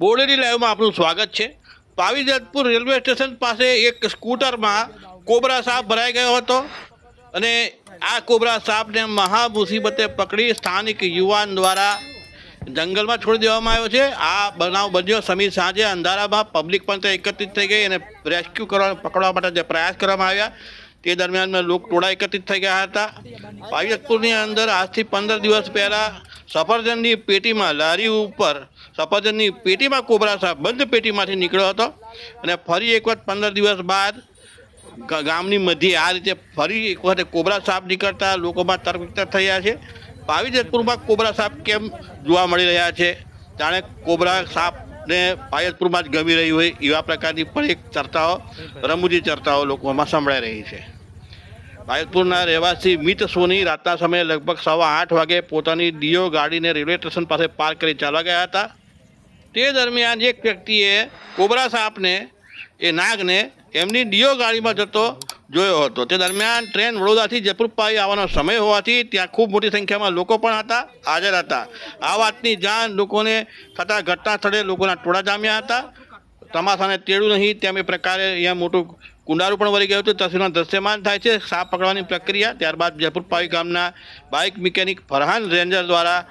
બોડેલી લાઈવમાં આપનું સ્વાગત છે. પાવીજતપુર રેલવે સ્ટેશન પાસે એક સ્કૂટરમાં કોબરા સાપ ભરાઈ ગયો હતો અને આ કોબરા સાપને મહા મુસીબતે પકડી સ્થાનિક યુવાન દ્વારા જંગલમાં છોડી દેવામાં આવ્યો છે. આ બનાવ બન્યો સમીર સાંજે અંધારામાં. પબ્લિક પણ ત્યાં એકત્રિત થઈ ગઈ અને રેસ્ક્યુ કરવા પકડવા માટે જે પ્રયાસ કરવામાં આવ્યા તે દરમિયાન લોક ટોળા એકત્રિત થઈ ગયા હતા. પાવીજતપુરની અંદર આજથી પંદર દિવસ પહેલાં સફરજનની પેટીમાં લારી ઉપર સફરજનની પેટીમાં કોબરા સાપ બંધ પેટીમાંથી નીકળ્યો હતો અને ફરી એક વખત પંદર દિવસ બાદ ગામની મધ્યે આ રીતે ફરી એક વખત કોબરા સાપ નીકળતા લોકોમાં તર્ક થયા છે. પાવીજતપુરમાં કોબરા સાપ કેમ જોવા મળી રહ્યા છે? જાણે કોબરા સાપને પાવીજતપુરમાં જ ગમી રહી હોય એવા પ્રકારની પણ એક ચર્ચાઓ, રમૂજી ચર્ચાઓ લોકોમાં સંભળાઈ રહી છે. પાયતપુરના રહેવાસી મિત સોની રાતના સમયે લગભગ સવા આઠ વાગે પોતાની ડીઓ ગાડીને રેલવે સ્ટેશન પાસે પાર્ક કરી ચાલવા ગયા હતા. તે દરમિયાન એક વ્યક્તિએ કોબરા સાપને, એ નાગને એમની ડીઓ ગાડીમાં જતો જોયો હતો. તે દરમિયાન ટ્રેન વડોદરાથી જયપુર પાઈ આવવાનો સમય હોવાથી ત્યાં ખૂબ મોટી સંખ્યામાં લોકો પણ હતા, હાજર હતા. આ વાતની જાણ લોકોને થતાં ઘટના સ્થળે લોકોના ટોળા જામ્યા હતા. તમાસાને તેડું નહીં, તેમ એ પ્રકારે અહીંયા મોટું કુંડારું પણ વળી ગયું હતું તસવીરમાં દ્રશ્યમાન થાય છે. સાપ પકડવાની પ્રક્રિયા, ત્યારબાદ જયપુર પાવી ગામના બાઇક મિકેનિક ફરહાન રેન્જર દ્વારા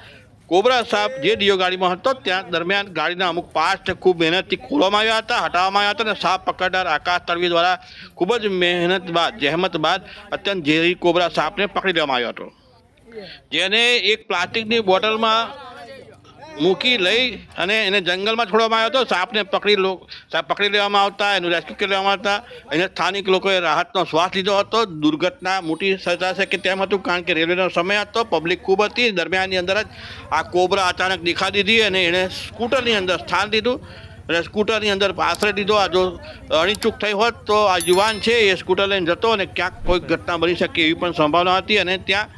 કોબરા સાપ જે ડીઓ ગાડીમાં હતો, ત્યાં દરમિયાન ગાડીના અમુક પાર્ટ ખૂબ મહેનતથી ખોલવામાં આવ્યા હતા, હટાવવામાં આવ્યા હતા અને સાપ પકડનાર આકાશ તળવી દ્વારા ખૂબ જ મહેનત બાદ, જહેમત બાદ અત્યંત ઝેરી કોબરા સાપને પકડી લેવામાં આવ્યો હતો. જેને એક પ્લાસ્ટિકની બોટલમાં મૂકી લઈ અને એને જંગલમાં છોડવામાં આવ્યો હતો. સાપને પકડી લો, સાપ પકડી લેવામાં આવતા, એનું રેસ્ક્યુ કરી લેવામાં આવતા. એને સ્થાનિક લોકોએ રાહતનો શ્વાસ લીધો હતો. દુર્ઘટના મોટી સર્જાશે કે તેમ હતું, કારણ કે રેલવેનો સમય હતો પબ્લિક ખૂબ હતી. દરમિયાનની અંદર જ આ કોબરા અચાનક દેખા દીધી અને એણે સ્કૂટરની અંદર સ્થાન લીધું અને સ્કૂટરની અંદર આશરે લીધો. આ જો અણીચૂક થઈ હોત તો આ યુવાન છે એ સ્કૂટર લઈને જતો અને ક્યાંક કોઈ ઘટના બની શકે એવી પણ સંભાવના હતી અને ત્યાં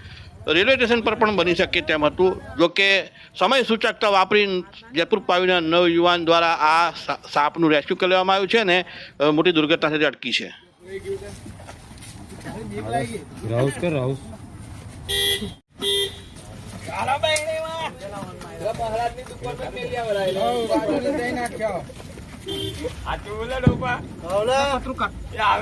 રેલવે સ્ટેશન પર પણ બની શકે તેમ હતું. જોકે સમય સૂચકતા વાપરી જયપુર પાવીના નવયુવાન દ્વારા આ સા- સાપનું રેસ્ક્યુ કરવામાં આવ્યું છે અને મોટી દુર્ઘટના સાથે અટકી છે. રાઉસ કર રાઉસ. આ